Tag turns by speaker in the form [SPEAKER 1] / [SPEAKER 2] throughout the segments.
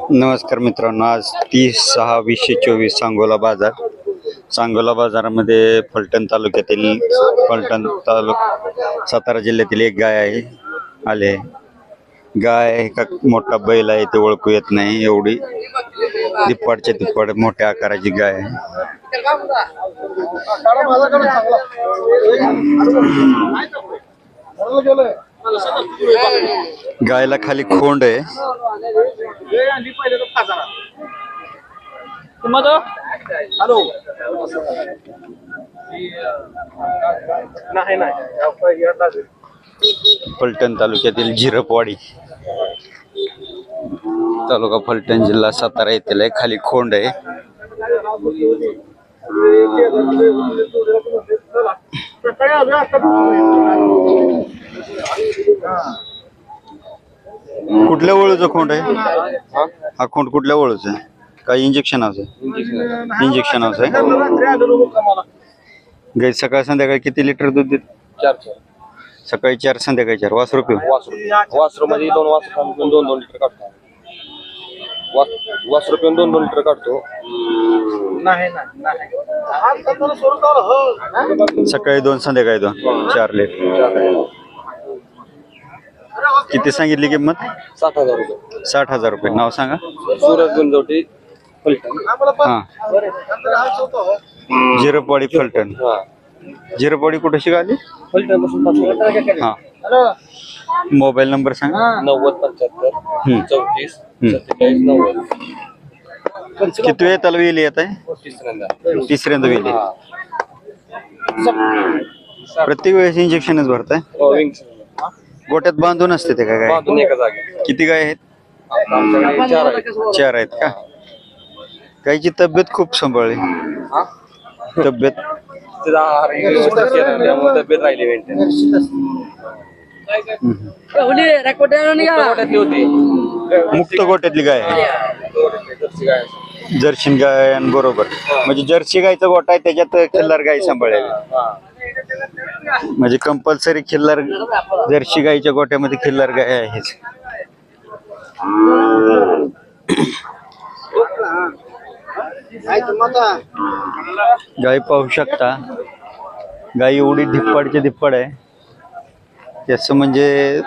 [SPEAKER 1] नमस्कार मित्रांनो आज तीस सहा वीसशे चोवीस सांगोला बाजार. सांगोला बाजारामध्ये फलटण तालुक्यातील फलटण तालुक सातारा जिल्ह्यातील एक गाय आहे आले. गाय आहे का मोठा बैल आहे ते ओळखू येत नाही एवढी. दिप्पाडच्या दिप्पाड मोठ्या आकाराची गाय आहे. गायला खाली खोंड आहे.
[SPEAKER 2] हॅलो. नाही नाही.
[SPEAKER 1] फलटण तालुक्यातील झिरपवाडी. तालुका फलटण जिल्हा सातारा येथील आहे खाली खोंड आहे. कुठल्या वळूचं खोंड आहे? हा खोंड कुठल्या वळूचं आहे? काय इंजेक्शन आहे इंजेक्शन आहे? गाई सकाळ संध्याकाळी किती लिटर दूध देत?
[SPEAKER 2] चार चार
[SPEAKER 1] सकाळी चार संध्याकाळी चार. वास रुपये
[SPEAKER 2] वासरू वासरू मध्ये दोन वासरू पिऊन दोन दोन लिटर काढतो. वास- वासरू पिऊन दोन दोन लिटर काढतो. नाही
[SPEAKER 1] सकाळी दोन संध्याकाळी दोन. चार लिटर. किती सांगितली किंमत?
[SPEAKER 2] सात हजार रुपये.
[SPEAKER 1] साठ हजार रुपये. नाव सांगा.
[SPEAKER 2] सूरज गुंजवटी फलटण.
[SPEAKER 1] हा. जिरपवाडी फलटण. जिरपवाडी कुठे शिकाली
[SPEAKER 2] फलटणपासून.
[SPEAKER 1] हा. मोबाईल नंबर सांगा.
[SPEAKER 2] नव्वद पंच्याहत्तर. चौतीस. सत्तेचाळीस नव्वद.
[SPEAKER 1] किती वेळ त्याला वेली येत आहे?
[SPEAKER 2] तिसऱ्यांदा.
[SPEAKER 1] तिसऱ्यांदा वेली.
[SPEAKER 2] हा.
[SPEAKER 1] प्रत्येक वेळेस इंजेक्शनच भरताय?
[SPEAKER 2] हो.
[SPEAKER 1] गोट्यात बांधून असते ते काय
[SPEAKER 2] बांधून एका जागी
[SPEAKER 1] किती गाय आहेत?
[SPEAKER 2] आमच्याकडे चार आहेत.
[SPEAKER 1] चार आहेत का? गायची तब्येत खूप सांभाळली.
[SPEAKER 2] हा?
[SPEAKER 1] तब्येत?
[SPEAKER 2] तिचा आहार व्यवस्थित केला त्यामुळे तब्येत राहिली मेंटेन
[SPEAKER 1] हम्म.
[SPEAKER 2] गोट्यातली होती.
[SPEAKER 1] मुक्त गोट्यातली गाय. आहे
[SPEAKER 2] जर्सी गाय. असते.
[SPEAKER 1] जर्सी गाय आणि बरोबर. म्हणजे जर्सी गायचा गोटा आहे त्याच्यात खिल्लार गाय सांभाळलेली.
[SPEAKER 2] हा.
[SPEAKER 1] म्हणजे कंपल्सरी खिल्लार जर्सी गाईच्या गोट्यामध्ये खिल्लार गाय आहेच गाय पाहू शकता. गाई एवढी धिप्पाडची धिप्पाड आहे. त्याच म्हणजे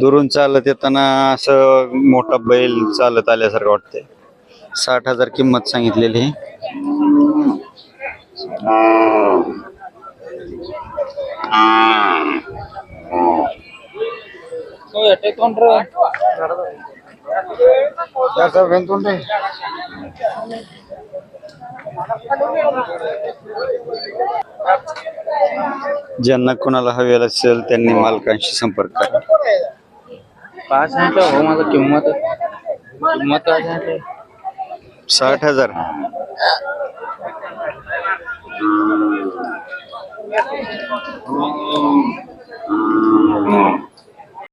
[SPEAKER 1] दुरून चालत येताना असं मोठा बैल चालत आल्यासारखं वाटतंय. साठ हजार किंमत सांगितलेली ज्यांना कोणाला हवे असेल त्यांनी मालकांशी संपर्क करा.
[SPEAKER 2] काय सांगितलं हो माझं किंमत किंमत काय सांगितलं
[SPEAKER 1] साठ हजार. Oh, my God.